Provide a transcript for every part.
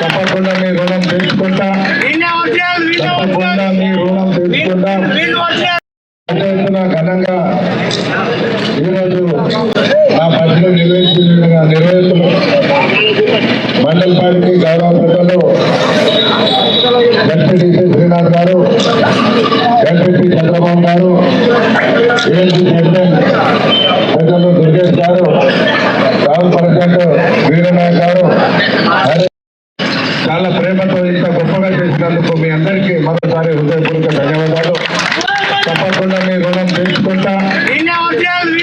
తప్పకుండా మీ రుణం తీసుకుంటా తప్పకుండా మీ రుణం తీసుకుంటా ఎత్తున ఘనంగా. ఈరోజు నా పట్ల నిర్వహించిన నిర్వహిస్తున్న మండల పార్టీ గౌరవ పెద్దలు ఎంపీటీసీ శ్రీనాథ్ గారు ఎంపీటీ చంద్రబాబు గారు ఏఎంసీ చైర్మన్ పెద్దలు దుర్గేష్ గారు రాహుల్ ప్రెసిడెంట్ వీరనాయక్ గారు మరి చాలా ప్రేమతో ఇంత గొప్పగా చేసినందుకు మీ అందరికీ మరోసారి హృదయపూర్వక ధన్యవాదాలు. తప్పకుండా మీ రుణం తీసుకుంటా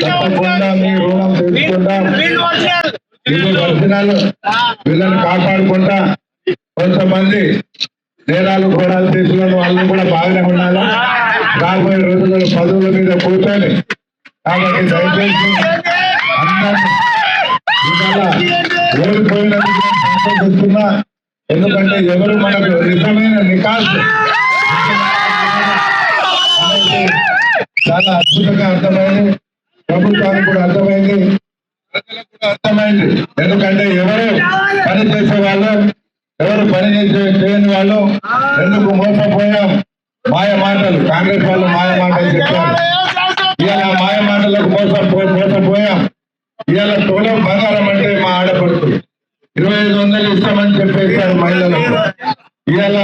తప్పకుండా మీ రుణం తీసుకుంటా ఇది దర్శనాలు వీళ్ళని కాపాడుకుంటా. కొంతమంది నేరాలు కూడా తీసుకున్న వాళ్ళు కూడా బాగానే ఉండాలి? రాబోయే రోజుల్లో పదవుల మీద కూర్చొని కాబట్టి దయచేసి అందరూ ఓడిపోయినందుకు సంతోషిస్తున్నా ఎందుకంటే ఎవరు మనకు నిజమైన నికాస్ చాలా అద్భుతంగా అర్థమైంది. ప్రభుత్వానికి కూడా అర్థమైంది. ప్రజలకు కూడా అర్థమైంది. ఎందుకంటే ఎవరు పని చేసే వాళ్ళు ఎవరు పని చేసే చేయని వాళ్ళు ఎందుకు మోసపోయాం? మాయ మాటలు. కాంగ్రెస్ వాళ్ళు మాయ మాటలు చెప్పారు. ఇవాళ మాయ మాటలకు మోసం మోసపోయాం. ఇవాళ తోలం బంగారం అంటే మా ఆడపడుతుంది ఇరవై ఐదు వందలు ఇస్తామని చెప్పేశారు మహిళలకు ఇవాళ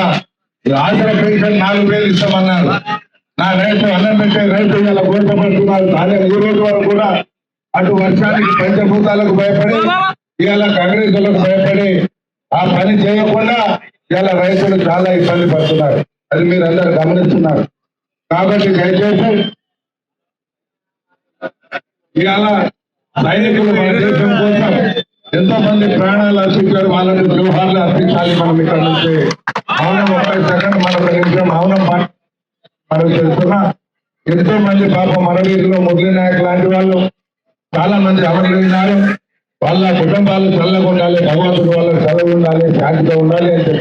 ఆసరా పెన్షన్ నాలుగు వేలు ఇస్తామన్నారు. నా రైతు అన్నం పెట్టే రైతు ఇలా గోచపడుతున్నారు కానీ ఈ రోజు వరకు కూడా అటు వర్షానికి పంచభూతాలకు భయపడి ఇవాళ కాంగ్రెస్ భయపడి ఆ పని చేయకుండా ఇవాళ రైతులు చాలా ఇబ్బంది పడుతున్నారు. అది మీరు అందరు గమనిస్తున్నారు. కాబట్టి దయచేసి ఇవాళ సైనికులు మన దేశం కోసం ఎంతో మంది ప్రాణాలు అర్పించారు వాళ్ళని వ్యూహాలు అర్పించాలి మనం ఇక్కడ నుంచి. అవునం ముప్పై సెకండ్ మనం ఒక నిమిషం మౌనం మనం చేస్తున్నా ఎంతో మంది పాప మరణీయులు మురళీ నాయక్ లాంటి వాళ్ళు చాలా మంది అమరులైనారు వాళ్ళ కుటుంబాలు చల్లగా ఉండాలి భగవంతుడు వాళ్ళకి చదువు ఉండాలి శాంతిగా ఉండాలి అని చెప్పి